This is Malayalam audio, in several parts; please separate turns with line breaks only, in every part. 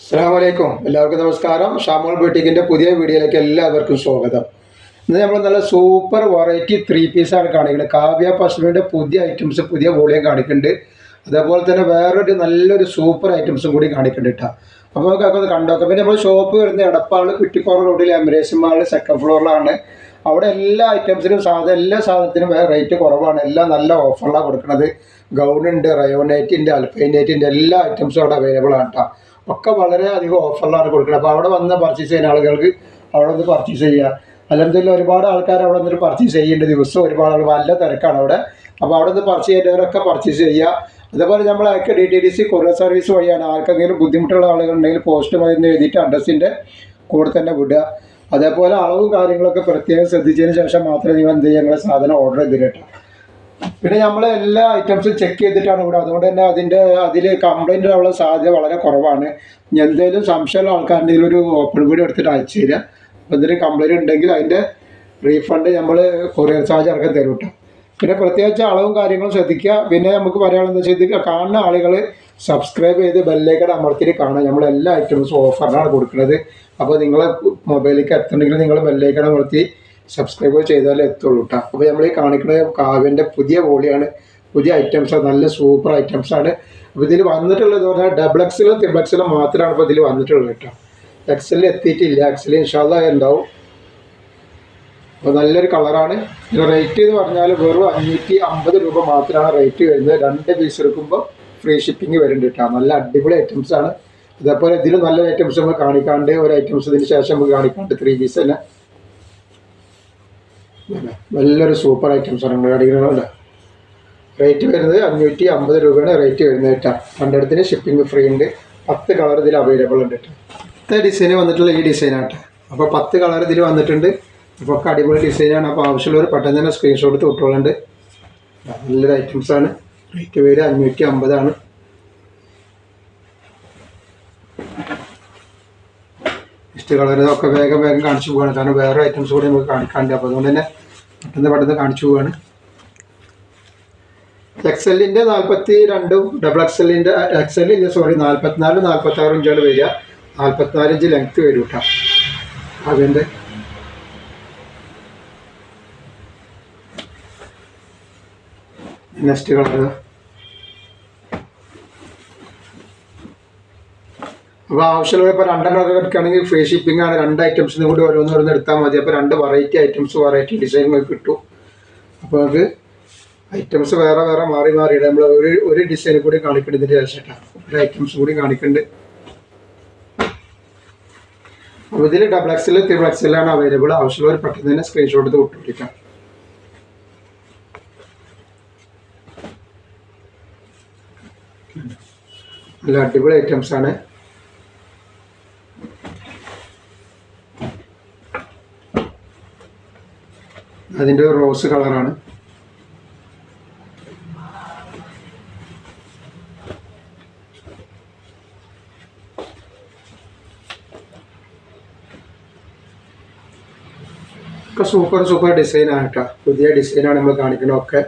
അസ്സാം വലൈക്കും എല്ലാവർക്കും നമസ്കാരം. ഷാമോൾ ബൊട്ടിക്കിന്റെ പുതിയ വീഡിയോയിലേക്ക് എല്ലാവർക്കും സ്വാഗതം. ഇന്ന് നമ്മൾ നല്ല സൂപ്പർ വെറൈറ്റി ത്രീ പീസാണ് കാണിക്കുന്നത്. കാവ്യ പശ്മിന്റെ പുതിയ ഐറ്റംസ് പുതിയ വോളിയം കാണിക്കുന്നുണ്ട്. അതേപോലെ തന്നെ വേറൊരു നല്ലൊരു സൂപ്പർ ഐറ്റംസും കൂടി കാണിക്കുന്നുണ്ട് കേട്ടോ. അപ്പോൾ നമുക്ക് ഒന്ന് കണ്ടോക്കാം. പിന്നെ നമ്മൾ ഷോപ്പ് വരുന്ന എടപ്പാൾ കുറ്റിപ്പാറ റോഡിൽ എമറേസ് മാളിൽ സെക്കൻഡ് ഫ്ലോറിലാണ് അവിടെ എല്ലാ ഐറ്റംസിനും സാധനം എല്ലാ സാധനത്തിനും റേറ്റ് കുറവാണ്. എല്ലാം നല്ല ഓഫറിലാണ് കൊടുക്കുന്നത്. ഗൗൺ ഉണ്ട് റയോനൈറ്റ് ഉണ്ട് അൽഫൈനൈറ്റ് ഉണ്ട്. എല്ലാ ഐറ്റംസും അവിടെ അവൈലബിൾ ആണ് കേട്ടോ. ഒക്കെ വളരെ അധികം ഓഫറിലാണ് കൊടുക്കുന്നത്. അപ്പോൾ അവിടെ വന്ന് പർച്ചേസ് ചെയ്യുന്ന ആളുകൾക്ക് അവിടെ വന്ന് പർച്ചേസ് ചെയ്യുക. അല്ലെങ്കിൽ ഒരുപാട് ആൾക്കാർ അവിടെ വന്നിട്ട് പർച്ചേസ് ചെയ്യേണ്ട ദിവസം ഒരുപാട് ആൾ നല്ല തിരക്കാണ് അവിടെ. അപ്പോൾ അവിടെ നിന്ന് പർച്ചേസ് ചെയ്യുന്നവരൊക്കെ പർച്ചേസ് ചെയ്യുക. അതേപോലെ നമ്മൾ അയക്കുക D T D C courier service വഴിയാണ് ആർക്കെങ്കിലും ബുദ്ധിമുട്ടുള്ള ആളുകളുണ്ടെങ്കിൽ പോസ്റ്റ് വഴി എഴുതിയിട്ട് അഡ്രസ്സിന്റെ കൂടെ തന്നെ വിടുക. അതേപോലെ അളവും കാര്യങ്ങളൊക്കെ പ്രത്യേകം ശ്രദ്ധിച്ചതിന് ശേഷം മാത്രമേ നിങ്ങൾ എന്ത് ചെയ്യുക? സാധനം ഓർഡർ ചെയ്തിട്ട് പിന്നെ നമ്മൾ എല്ലാ ഐറ്റംസും ചെക്ക് ചെയ്തിട്ടാണ് ഇവിടെ. അതുകൊണ്ട് തന്നെ അതിന്റെ അതിൽ കംപ്ലൈന്റ് ഉള്ള സാധ്യത വളരെ കുറവാണ്. എന്തെങ്കിലും സംശയമുള്ള ആൾക്കാരുടെ ഒരു ഓപ്പൺ വീഡിയോ എടുത്തിട്ട് അയച്ചു തരിക അപ്പോൾ എന്തെങ്കിലും കംപ്ലൈന്റ് ഉണ്ടെങ്കിൽ അതിന്റെ റീഫണ്ട് നമ്മൾ കൊറിയർ ചാർജ് ഇറക്കാൻ തരും കേട്ടോ പിന്നെ പ്രത്യേകിച്ച് അളവും കാര്യങ്ങളും ശ്രദ്ധിക്കുക. പിന്നെ നമുക്ക് പറയാനുള്ളത് ഇത് കാണുന്ന ആളുകൾ സബ്സ്ക്രൈബ് ചെയ്ത് ബെല്ലേക്കട അമർത്തിയിട്ട് കാണാം നമ്മൾ എല്ലാ ഐറ്റംസും ഓഫറിനാണ് കൊടുക്കുന്നത്. അപ്പോൾ നിങ്ങളെ മൊബൈലിലേക്ക് എത്തണമെങ്കിൽ നിങ്ങൾ ബെല്ലേക്കട അമർത്തി സബ്സ്ക്രൈബ് ചെയ്താലേ എത്തുള്ളൂ കേട്ടോ അപ്പോൾ നമ്മൾ ഈ കാണിക്കുന്നത് കാവ്യന്റെ പുതിയ വോളിയാണ്. പുതിയ ഐറ്റംസാണ് നല്ല സൂപ്പർ ഐറ്റംസാണ് അപ്പോൾ ഇതിൽ വന്നിട്ടുള്ളത് പറഞ്ഞാൽ ഡബിൾ എക്സിലും ത്രിബിൾ എക്സിലും മാത്രമാണ് ഇപ്പോൾ ഇതിൽ വന്നിട്ടുള്ളത് കേട്ടോ എക്സലിൽ എത്തിയിട്ടില്ല. എക്സലിൽ ഇൻഷാല്ല ഉണ്ടാവും അപ്പോൾ നല്ലൊരു കളറാണ് റേറ്റ് എന്ന് പറഞ്ഞാൽ വെറും അഞ്ഞൂറ്റി അമ്പത് രൂപ മാത്രമാണ് റേറ്റ് വരുന്നത്. രണ്ട് പീസ് എടുക്കുമ്പോൾ ഫ്രീ ഷിപ്പിംഗ് വരുന്നുണ്ട് കേട്ടോ നല്ല അടിപൊളി ഐറ്റംസ് ആണ്. ഇതേപോലെ ഇതിൽ നല്ല ഐറ്റംസ് നമ്മൾ കാണിക്കാണ്ട്. ഒരു ഐറ്റംസ് ഇതിന് ശേഷം നമുക്ക് കാണിക്കാണ്ട് ത്രീ പീസ് തന്നെ. നല്ലൊരു സൂപ്പർ ഐറ്റംസ് ആണ് നമ്മുടെ കടയിലുണ്ട് റേറ്റ് വരുന്നത് അഞ്ഞൂറ്റി അമ്പത് രൂപയാണ്. റേറ്റ് വരുന്നത് കേട്ടോ. രണ്ടിടത്തിന് ഷിപ്പിംഗ് ഫ്രീ ഉണ്ട്. പത്ത് കളർ ഇതിൽ അവൈലബിൾ ഉണ്ട് കേട്ടോ. പത്ത് ഡിസൈൻ വന്നിട്ടുള്ള ഈ ഡിസൈനാണ് കേട്ടോ. അപ്പോൾ പത്ത് കളർ ഇതിൽ വന്നിട്ടുണ്ട്. അപ്പോൾ ഒക്കെ അടിപൊളി ഡിസൈനാണ് അപ്പോൾ ആവശ്യമുള്ളവർ പെട്ടെന്ന് തന്നെ സ്ക്രീൻഷോട്ട് എടുത്ത് വിട്ടോളുണ്ട് നല്ലൊരു ഐറ്റംസ് ആണ്. റേറ്റ് പേര് അഞ്ഞൂറ്റി അമ്പതാണ്. ഇഷ്ടം കളർ ഒക്കെ വേഗം വേഗം കാണിച്ചു പോവാണ്. കാരണം വേറെ ഐറ്റംസ് കൂടി നമുക്ക് കാണിക്കാണ്ട് അപ്പോൾ അതുകൊണ്ട് തന്നെ പെട്ടെന്ന് പെട്ടെന്ന് കാണിച്ചു പോവാണ്. എക്സലിന്റെ നാൽപ്പത്തി രണ്ടും ഡബിൾ എക്സലിന്റെ എക്സലില്ല സോറി നാൽപ്പത്തിനാല് നാൽപ്പത്തി ആറും ഇഞ്ചാണ് വരിക. നാൽപ്പത്തിനാല് ഇഞ്ച് ലെങ്ത്ത് വരും കേട്ടോ അതിന്റെ നെക്സ്റ്റ് കളർ അപ്പോൾ ആവശ്യമുള്ള ഇപ്പോൾ രണ്ടെണ്ണമൊക്കെ എടുക്കുകയാണെങ്കിൽ ഫ്രീ ഷിപ്പിംഗ് ആണ്. രണ്ട് ഐറ്റംസിനും കൂടി ഓരോന്ന് ഓരോന്ന് എടുത്താൽ മതി. അപ്പോൾ രണ്ട് വെറൈറ്റി ഐറ്റംസ് വെറൈറ്റി ഡിസൈനുകൾ കിട്ടും. അപ്പോൾ നമുക്ക് ഐറ്റംസ് വേറെ വേറെ മാറി മാറി ഇടാം. നമ്മൾ ഒരു ഒരു ഡിസൈൻ കൂടി കാണിക്കേണ്ടതിന്റെ ആവശ്യമായിട്ടാണ് ഒരു ഐറ്റംസ് കൂടി കാണിക്കേണ്ടത് അപ്പോൾ ഇതിൽ ഡബിൾ എക്സൽ ത്രിബിൾ എക്സിലാണ് അവൈലബിൾ ആവശ്യമുള്ളവർ പെട്ടെന്ന് തന്നെ സ്ക്രീൻഷോട്ട് എടുത്ത് വിട്ടുപിടിക്കാം നല്ല അടിപൊളി ഐറ്റംസ് ആണ്. അതിന്റെ റോസ് കളറാണ് ഒക്കെ സൂപ്പർ സൂപ്പർ ഡിസൈനാണ് കേട്ടോ പുതിയ ഡിസൈനാണ് നമ്മൾ കാണിക്കുന്നത് ഒക്കെ.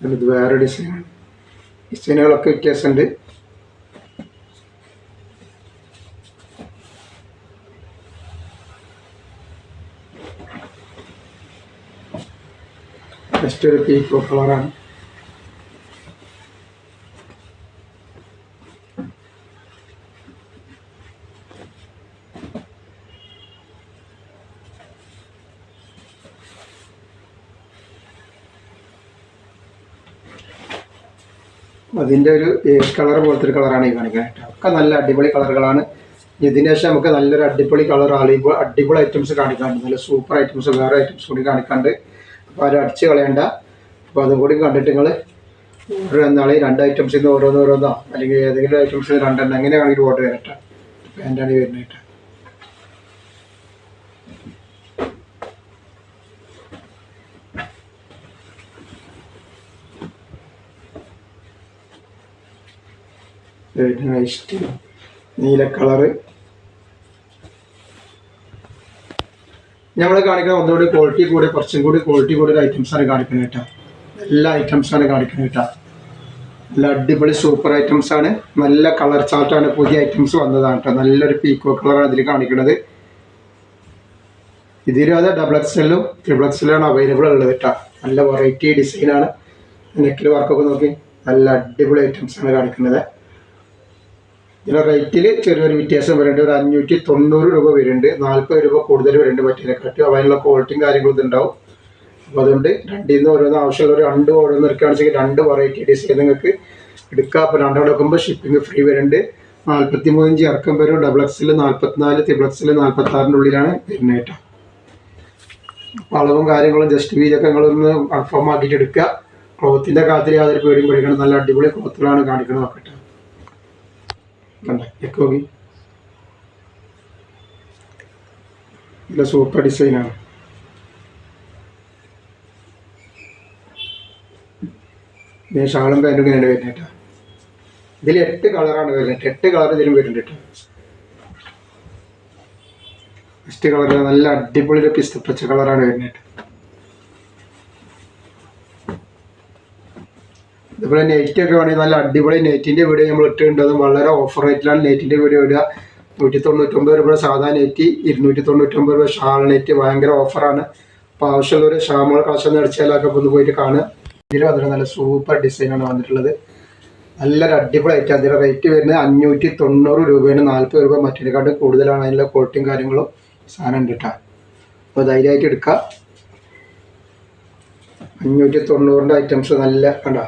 ഇത് വേറെ ഡിസൈനാണ് ഡിസൈനുകളൊക്കെ വ്യത്യാസമുണ്ട് നെക്സ്റ്റ് ഒരു പീക്കോ കളറാണ് അതിന്റെ ഒരു കളർ പോലത്തെ ഒരു കളറാണ് ഈ കാണിക്കുന്നത് ഒക്കെ നല്ല അടിപൊളി കളറുകളാണ്. ഇതിന് ശേഷം നമുക്ക് നല്ലൊരു അടിപൊളി കളർ അടിപൊളി അടിപൊളി ഐറ്റംസ് കാണിക്കാനുണ്ട്. നല്ല സൂപ്പർ ഐറ്റംസ് വേറെ ഐറ്റംസ് കൂടി കാണിക്കാണ്ട് അപ്പോൾ അത് അടിച്ച് കളയണ്ട. അപ്പോൾ അതും കൂടി കണ്ടിട്ട് നിങ്ങൾ ഓർഡർ തന്നാളെ രണ്ട് ഐറ്റംസിൽ നിന്ന് ഓരോന്ന് ഓരോന്നോ. അല്ലെങ്കിൽ ഏതെങ്കിലും ഐറ്റംസിൽ നിന്ന് രണ്ടെണ്ണം എങ്ങനെ വേണമെങ്കിലും ഓർഡർ ചെയ്യട്ടെ പാന്റാണ് കേട്ടോ നീല കളറ്. നമ്മൾ കാണിക്കുന്ന ഒന്നുകൂടി ക്വാളിറ്റി കൂടി കുറച്ചും കൂടി ക്വാളിറ്റി കൂടി ഐറ്റംസ് ആണ് കാണിക്കുന്നത് കേട്ടോ. എല്ലാ ഐറ്റംസാണ് കാണിക്കുന്നത് കേട്ടോ. നല്ല അടിപൊളി സൂപ്പർ ഐറ്റംസ് ആണ്. നല്ല കളർ ചാർട്ടാണ് പുതിയ ഐറ്റംസ് വന്നതാണ് കേട്ടോ. നല്ലൊരു പീക്കോ കളറാണ് ഇതിൽ കാണിക്കുന്നത്. ഇതിലും അത് ഡബിൾ എക്സലും ട്രിപ്പിൾ എക്സലാണ് അവൈലബിൾ ഉള്ളത് കേട്ടോ. നല്ല വെറൈറ്റി ഡിസൈനാണ് നെക്കിൽ വർക്കൊക്കെ നോക്കി. നല്ല അടിപൊളി ഐറ്റംസ് ആണ് കാണിക്കുന്നത്. ഇതിന്റെ റേറ്റിൽ ചെറിയൊരു വ്യത്യാസം വരുന്നുണ്ട്. ഒരു അഞ്ഞൂറ്റി തൊണ്ണൂറ് രൂപ വരുന്നുണ്ട്. നാൽപ്പത് രൂപ കൂടുതൽ വരുന്നുണ്ട് മറ്റേനെക്കാട്ടും അതിനുള്ള ക്വാളിറ്റിയും കാര്യങ്ങളും ഇതുണ്ടാവും. അപ്പോൾ അതുകൊണ്ട് രണ്ടിൽ നിന്ന് ഓരോന്ന് ആവശ്യമുള്ള രണ്ട് ഓരോന്ന് എടുക്കുകയാണെന്ന് വെച്ചാൽ രണ്ട് വെറൈറ്റി ഡിസൈൻ നിങ്ങൾക്ക് എടുക്കാം. അപ്പോൾ രണ്ടെണ്ണം എടുക്കുമ്പോൾ ഷിപ്പിംഗ് ഫ്രീ വരുന്നുണ്ട്. നാൽപ്പത്തി മൂന്നിഞ്ച് ഇറക്കം വരും. ഡബിൾ എക്സിൽ നാൽപ്പത്തിനാല് ത്രിബിൾ എക്സിൽ നാൽപ്പത്തി ആറിന്റെ ഉള്ളിലാണ് വരുന്നത് കേട്ടോ. അപ്പോൾ അളവും കാര്യങ്ങളും ജസ്റ്റ് വീലൊക്കെ നിങ്ങളൊന്ന് കൺഫേം ആക്കിയിട്ട് എടുക്കുക. ക്ലോത്തിന്റെ കാര്യത്തിൽ യാതൊരു പേടിയും പേടിക്കണം നല്ല അടിപൊളി ക്ലോത്തുകളാണ് കാണിക്കുന്നത്. നോക്കട്ടെ. കണ്ട നോക്കി നല്ല സൂപ്പർ ഡിസൈനാണ് പിന്നെ ഷാളും പാന്റും ഇങ്ങനെയാണ് വരുന്നത് കേട്ടോ. ഇതിൽ എട്ട് കളറാണ് വരുന്നത്. എട്ട് കളർ ഇതിലും വരുന്നുണ്ട് കേട്ടോ. ഫസ്റ്റ് കളർ നല്ല അടിപൊളി പിസ്തപ്പച്ച പിസ്ത പച്ച കളറാണ് വരുന്നത് കേട്ടോ ഇതുപോലെ നെറ്റ് ഒക്കെ വേണമെങ്കിൽ നല്ല അടിപൊളി നെറ്റിന്റെ വീഡിയോ നമ്മൾ ഇട്ടിട്ടുണ്ട്. അത് വളരെ ഓഫർ റേറ്റിലാണ് നെറ്റിന്റെ വീഡിയോ ഇടുക. നൂറ്റി തൊണ്ണൂറ്റൊമ്പത് രൂപ സാധാ നെറ്റ് ഇരുന്നൂറ്റി തൊണ്ണൂറ്റൊമ്പത് രൂപ ഷാൾ നെറ്റ് ഭയങ്കര ഓഫറാണ് അപ്പോൾ ആവശ്യമുള്ളവർ ഷാമുകൾ കളക്ഷൻ അടിച്ചാലൊക്കെ ഒന്ന് പോയിട്ട് കാണുക. ഇതിൽ വന്നിട്ട് നല്ല സൂപ്പർ ഡിസൈനാണ് വന്നിട്ടുള്ളത്. നല്ലൊരു അടിപൊളി ഐറ്റം അതിന്റെ റേറ്റ് വരുന്നത് അഞ്ഞൂറ്റി തൊണ്ണൂറ് രൂപയാണ്. നാൽപ്പത് രൂപ മറ്റേക്കാട്ടും കൂടുതലാണ് അതിന്റെ ക്വാളിറ്റിയും കാര്യങ്ങളും സാധനം ഉണ്ട് കേട്ടോ അപ്പോൾ ധൈര്യമായിട്ട് എടുക്കുക. അഞ്ഞൂറ്റി തൊണ്ണൂറിന്റെ ഐറ്റംസ് നല്ല കണ്ടോ?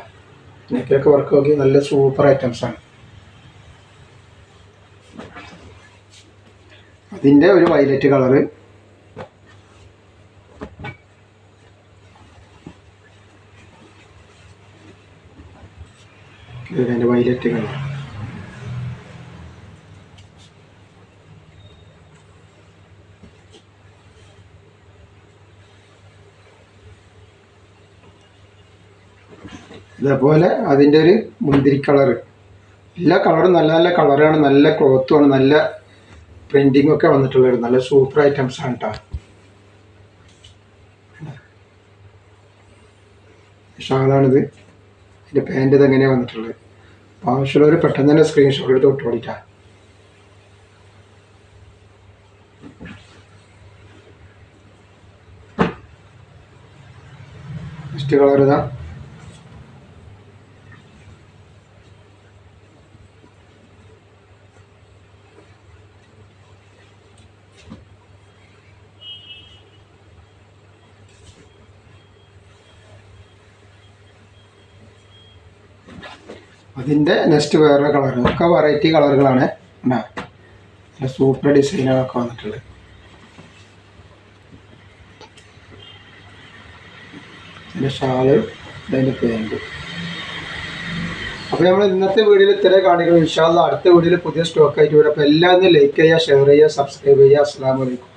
നെക്കിലൊക്കെ വർക്ക് നോക്കി നല്ല സൂപ്പർ ഐറ്റംസ് ആണ്. അതിന്റെ ഒരു വയലറ്റ് കളറ് അതിന്റെ വയലറ്റ് കളർ ഇതേപോലെ അതിന്റെ ഒരു മുന്തിരി കളർ എല്ലാ കളറും നല്ല നല്ല കളറാണ് നല്ല ക്ലോത്തുമാണ് നല്ല പ്രിന്റിംഗ് ഒക്കെ വന്നിട്ടുള്ളത്. നല്ല സൂപ്പർ ഐറ്റംസ് ആണ് കേട്ടോ ഷാളാണിത്. ഇതിന്റെ പാന്റ് ഇത് എങ്ങനെയാണ് വന്നിട്ടുള്ളത്? അപ്പോൾ ആവശ്യമുള്ളവർ പെട്ടെന്ന് തന്നെ സ്ക്രീൻഷോട്ട് എടുത്ത് വിട്ടോളിട്ടാ നെക്സ്റ്റ് കളർ ഇതാ. അതിന്റെ നെക്സ്റ്റ് വേറെ കളർ ഒക്കെ വെറൈറ്റി കളറുകളാണ് കണ്ടോ? സൂപ്പർ ഡിസൈനുകളൊക്കെ വന്നിട്ടുള്ളത് അതിന്റെ ഷാൾ അതിന്റെ പാന്റ് അപ്പോൾ നമ്മൾ ഇന്നത്തെ വീഡിയോയിൽ ഇത്രയും കാണിക്കണം. ഇൻഷാല്ല അടുത്ത വീഡിയോയിൽ പുതിയ സ്റ്റോക്ക് ആയിട്ട് വരും. അപ്പോൾ എല്ലാവരും ലൈക്ക് ചെയ്യുക ഷെയർ ചെയ്യുക സബ്സ്ക്രൈബ് ചെയ്യുക. അസ്സാം വലൈക്കും